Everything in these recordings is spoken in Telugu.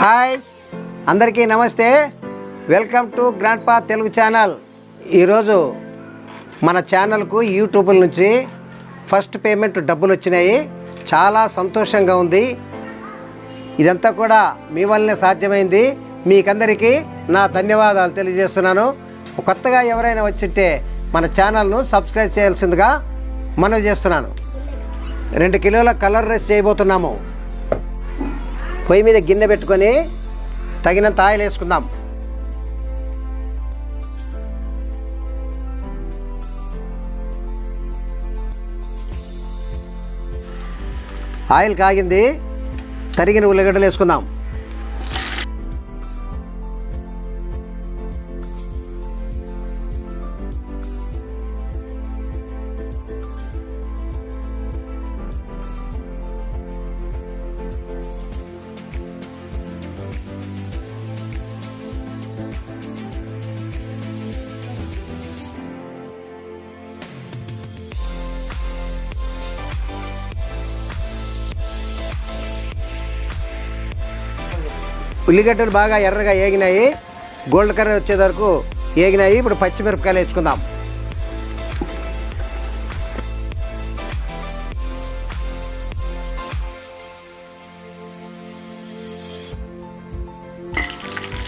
హాయ్ అందరికీ నమస్తే. వెల్కమ్ టు గ్రాండ్ పా తెలుగు ఛానల్. ఈరోజు మన ఛానల్కు యూట్యూబ్ నుంచి ఫస్ట్ పేమెంట్ డబ్బులు వచ్చినాయి. చాలా సంతోషంగా ఉంది. ఇదంతా కూడా మీ వల్లనే సాధ్యమైంది. మీకందరికీ నా ధన్యవాదాలు తెలియజేస్తున్నాను. కొత్తగా ఎవరైనా వచ్చింటే మన ఛానల్ను సబ్స్క్రైబ్ చేయాల్సిందిగా మనవి చేస్తున్నాను. రెండు కిలోల కలర్ రైస్ చేయబోతున్నాము. పొయ్యి మీద గిన్నె పెట్టుకొని తగినంత ఆయిల్ వేసుకుందాం. ఆయిల్ కాగింది తరిగిన ఉల్లిగడ్డలు వేసుకుందాం. ఉల్లిగడ్డలు బాగా ఎర్రగా ఏగినాయి. గోల్డ్ కలర్ వచ్చే వరకు ఏగినాయి. ఇప్పుడు పచ్చిమిరపకాయలు వేసుకుందాం.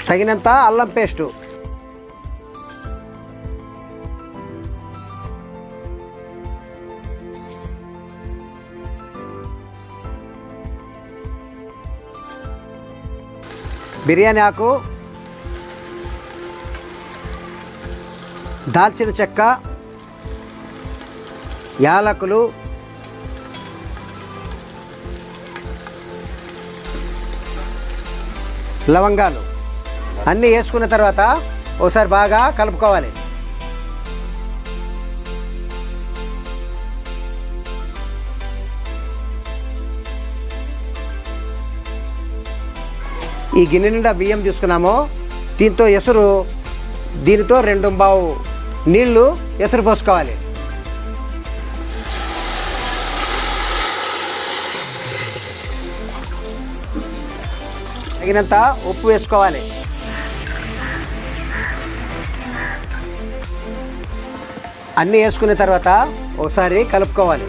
తగినంత అల్లం పేస్టు. బిర్యానీ ఆకు దాల్చిన చెక్క యాలకులు లవంగాలు. అన్నీ వేసుకున్న తర్వాత ఒకసారి బాగా కలుపుకోవాలి. ఈ గిన్నె నిండా బియ్యం తీసుకున్నాము. దీంతో ఎసురు దీనితో రెండు బావు నీళ్ళు ఎసురు పోసుకోవాలి. తగినంత ఉప్పు వేసుకోవాలి. అన్నీ వేసుకున్న తర్వాత ఒకసారి కలుపుకోవాలి.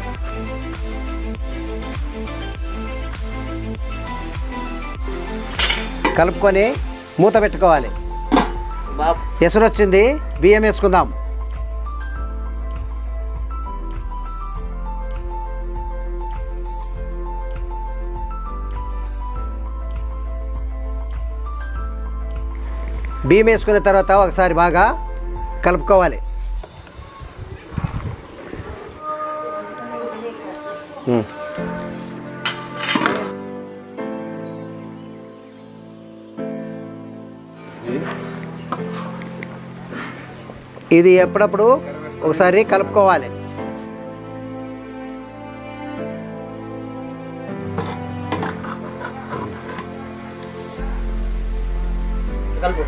కలుపుకొని మూత పెట్టుకోవాలి. ఎసురు వచ్చింది బియ్యం వేసుకుందాం. బియ్యం వేసుకున్న తర్వాత ఒకసారి బాగా కలుపుకోవాలి. ఉమ్. ఇది ఎప్పుడప్పుడు ఒకసారి కలుపుకోవాలి. కలుపు.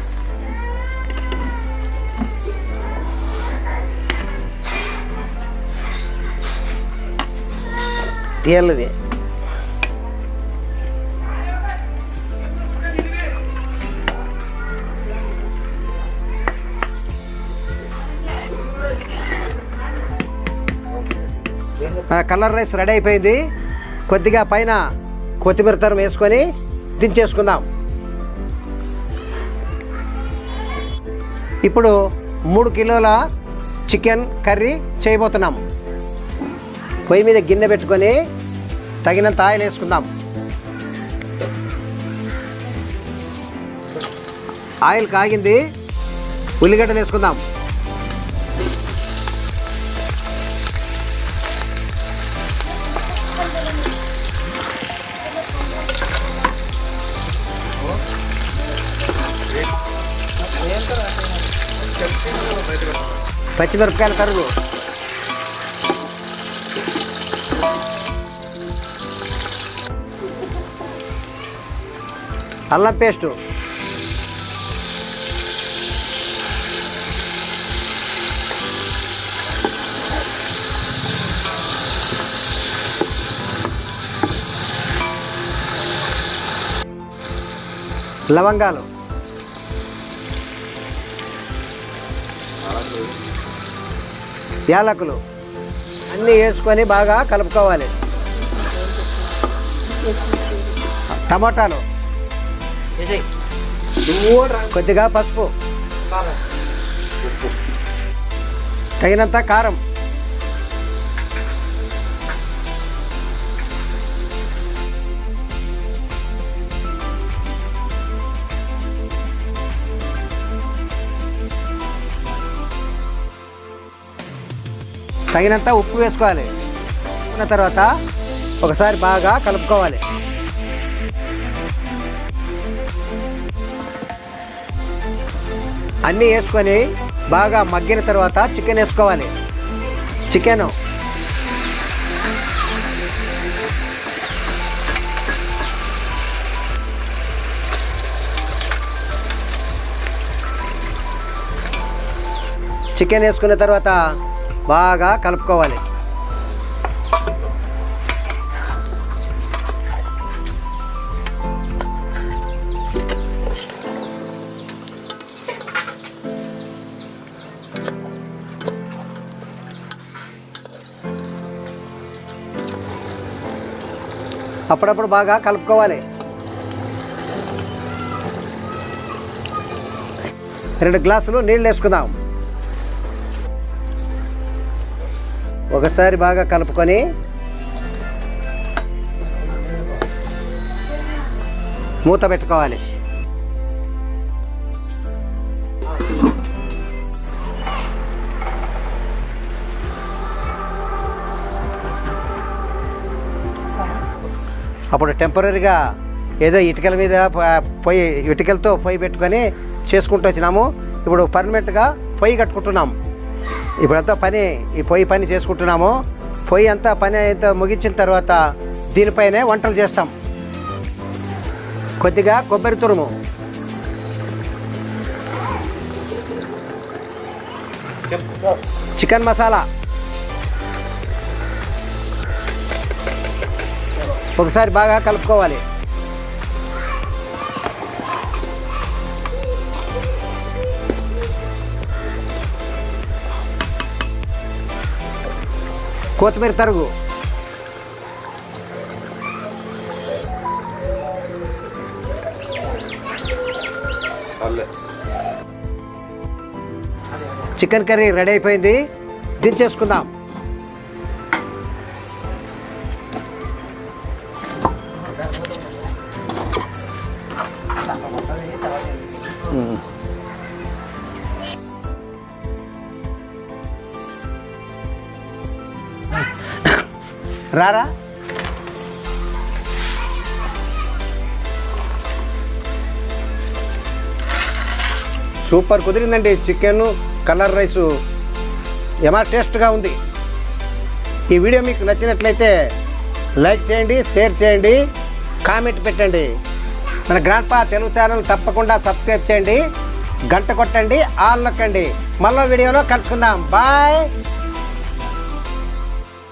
తేలిది మన కలర్ రైస్ రెడీ అయిపోయింది. కొద్దిగా పైన కొత్తిమీర తరం వేసుకొని దించేసుకుందాం. ఇప్పుడు మూడు కిలోల చికెన్ కర్రీ చేయబోతున్నాం. పొయ్యి మీద గిన్నె పెట్టుకొని తగినంత ఆయిల్ వేసుకుందాం. ఆయిల్ కాగింది ఉల్లిగడ్డలు వేసుకుందాం. పచ్చిమిరపకాయల తరుగు అల్లం పేస్టు. లవంగాలు. యాలకులు అన్నీ వేసుకొని బాగా కలుపుకోవాలి. టమాటాలు. కొద్దిగా పసుపు. తగినంత కారం. తగినంత ఉప్పు వేసుకోవాలి. ఉన్న తర్వాత ఒకసారి బాగా కలుపుకోవాలి. అన్నీ వేసుకొని బాగా మగ్గిన తర్వాత చికెన్ వేసుకోవాలి. చికెన్. చికెన్ వేసుకున్న తర్వాత బాగా కలుపుకోవాలి. అప్పుడప్పుడు బాగా కలుపుకోవాలి. రెండు గ్లాసులు నీళ్ళు వేసుకుందాం. ఒకసారి బాగా కలుపుకొని మూత పెట్టుకోవాలి. అప్పుడు టెంపరీగా ఏదో ఇటుకల మీద పొయ్యి ఇటుకలతో పొయ్యి పెట్టుకొని చేసుకుంటూ వచ్చినాము. ఇప్పుడు పర్మనెంట్గా పొయ్యి కట్టుకుంటున్నాము ఇప్పుడంతా పని ఈ పొయ్యి పని చేసుకుంటున్నాము. పొయ్యి అంతా పని అంతా ముగించిన తర్వాత దీనిపైనే వంటలు చేస్తాం. కొద్దిగా కొబ్బరి తురుము. చికెన్ మసాలా. ఒకసారి బాగా కలుపుకోవాలి. కొత్తిమీర తరుగు. చికెన్ కర్రీ రెడీ అయిపోయింది. దించేసుకుందాం. రారా? సూపర్ కుదిరిందండి చికెన్ కలర్ రైసు. ఏమా టేస్ట్గా ఉంది. ఈ వీడియో మీకు నచ్చినట్లయితే లైక్ చేయండి షేర్ చేయండి కామెంట్ పెట్టండి. మన గ్రాండ్పా తెలుగు ఛానల్ తప్పకుండా సబ్స్క్రైబ్ చేయండి గంట కొట్టండి ఆల్ నొక్కండి. మళ్ళీ వీడియోలో కలుసుకుందాం. బాయ్.